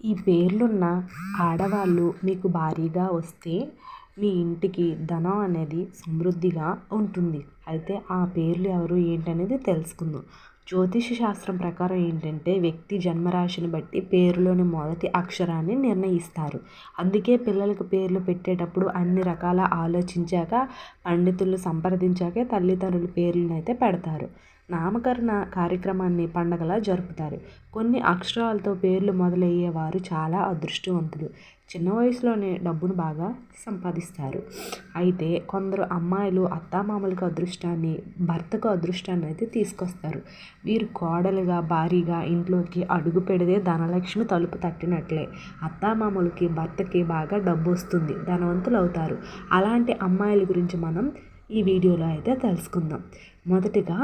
ఈ పేర్లున్న ఆడవాళ్ళు మీకు భారీగా వస్తే మీ ఇంటికి ధనం అనేది సమృద్ధిగా ఉంటుంది. అయితే ఆ పేర్లు ఎవరు ఏంటనేది తెలుసుకుందాం. జ్యోతిష శాస్త్రం ప్రకారం ఏంటంటే వ్యక్తి జన్మరాశిని బట్టి పేరులోని మొదటి అక్షరాన్ని నిర్ణయిస్తారు. అందుకే పిల్లలకు పేర్లు పెట్టేటప్పుడు అన్ని రకాల ఆలోచించాక పండితులు సంప్రదించాకే తల్లిదండ్రుల పేర్లను అయితే పెడతారు. నామకరణ కార్యక్రమాన్ని పండగలా జరుపుతారు. కొన్ని అక్షరాలతో పేర్లు మొదలయ్యే వారు చాలా అదృష్టవంతులు. చిన్న వయసులోనే డబ్బును బాగా సంపాదిస్తారు. అయితే కొందరు అమ్మాయిలు అత్తామామలకు అదృష్టాన్ని భర్తకు అదృష్టాన్ని అయితే తీసుకొస్తారు. వీరు కోడలుగా భారీగా ఇంట్లోకి అడుగు పెడితే ధనలక్ష్మి తలుపు తట్టినట్లే. అత్తామామలకి భర్తకి బాగా డబ్బు వస్తుంది ధనవంతులు అవుతారు అలాంటి అమ్మాయిల గురించి మనం ఈ వీడియోలో అయితే తెలుసుకుందాం. మొదటిగా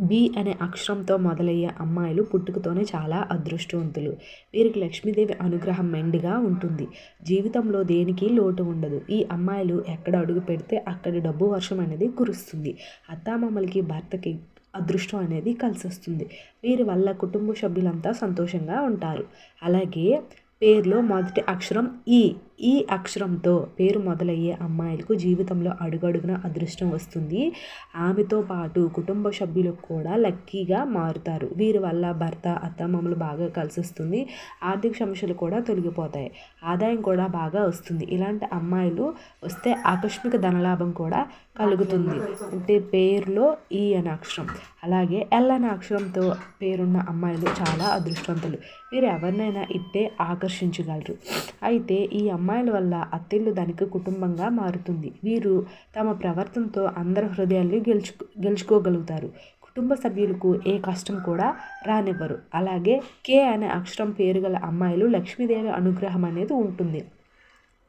బి అనే అక్షరంతో మొదలయ్యే అమ్మాయిలు పుట్టుకతోనే చాలా అదృష్టవంతులు. వీరికి లక్ష్మీదేవి అనుగ్రహం మెండుగా ఉంటుంది. జీవితంలో దేనికి లోటు ఉండదు. ఈ అమ్మాయిలు ఎక్కడ అడుగు పెడితే అక్కడి డబ్బు వర్షం అనేది కురుస్తుంది. అత్తామామలకి భర్తకి అదృష్టం అనేది కలిసి వస్తుంది వీరి వల్ల కుటుంబ సభ్యులంతా సంతోషంగా ఉంటారు. అలాగే పేరులో మొదటి అక్షరం ఈ. ఈ అక్షరంతో పేరు మొదలయ్యే అమ్మాయిలకు జీవితంలో అడుగడుగున అదృష్టం వస్తుంది. ఆమెతో పాటు కుటుంబ సభ్యులకు కూడా లక్కీగా మారుతారు. వీరి వల్ల భర్త అత్తమామలు బాగా కలిసి వస్తుంది ఆర్థిక సమస్యలు కూడా తొలగిపోతాయి. ఆదాయం కూడా బాగా వస్తుంది. ఇలాంటి అమ్మాయిలు వస్తే ఆకస్మిక ధనలాభం కూడా కలుగుతుంది. అంటే పేరులో ఈ అనే అక్షరం. అలాగే ఎల్ అనే అక్షరంతో పేరున్న అమ్మాయిలు చాలా అదృష్టవంతులు. వీరు ఎవరినైనా ఇట్టే ఆకర్షించగలరు. అయితే ఈ అమ్మాయి అమ్మాయిల వల్ల అత్తిళ్ళు దానికి కుటుంబంగా మారుతుంది. వీరు తమ ప్రవర్తనతో అందరి హృదయాల్ని గెలుచు గెలుచుకోగలుగుతారు. కుటుంబ సభ్యులకు ఏ కష్టం కూడా రానివ్వరు. అలాగే కే అనే అక్షరం పేరు గల అమ్మాయిలు లక్ష్మీదేవి అనుగ్రహం అనేది ఉంటుంది.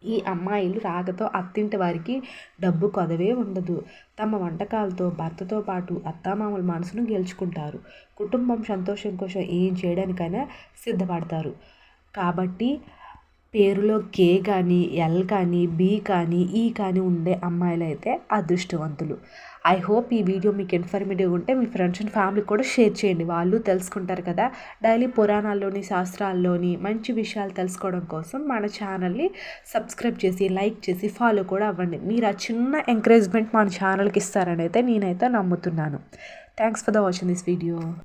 ఈ అమ్మాయిలు రాకతో అత్తింటి వారికి డబ్బు కొదవే ఉండదు. తమ వంటకాలతో భర్తతో పాటు అత్తామామల మనసును గెలుచుకుంటారు. కుటుంబం సంతోషం కోసం ఏం చేయడానికైనా సిద్ధపడతారు. కాబట్టి పేరులో కే కానీ ఎల్ కానీ బి కానీ ఈ కానీ ఉండే అమ్మాయిలు అయితే అదృష్టవంతులు. ఐ హోప్ ఈ వీడియో మీకు ఇన్ఫర్మేటివ్ ఉంటే మీ ఫ్రెండ్స్ అండ్ ఫ్యామిలీ కూడా షేర్ చేయండి. వాళ్ళు తెలుసుకుంటారు కదా డైలీ పురాణాల్లోని శాస్త్రాల్లోని మంచి విషయాలు తెలుసుకోవడం కోసం మన ఛానల్ని సబ్స్క్రైబ్ చేసి లైక్ చేసి ఫాలో కూడా అవ్వండి. మీరు ఆ చిన్న ఎంకరేజ్మెంట్ మన ఛానల్కి ఇస్తారని అయితే నేనైతే నమ్ముతున్నాను. Thanks for the watching this video.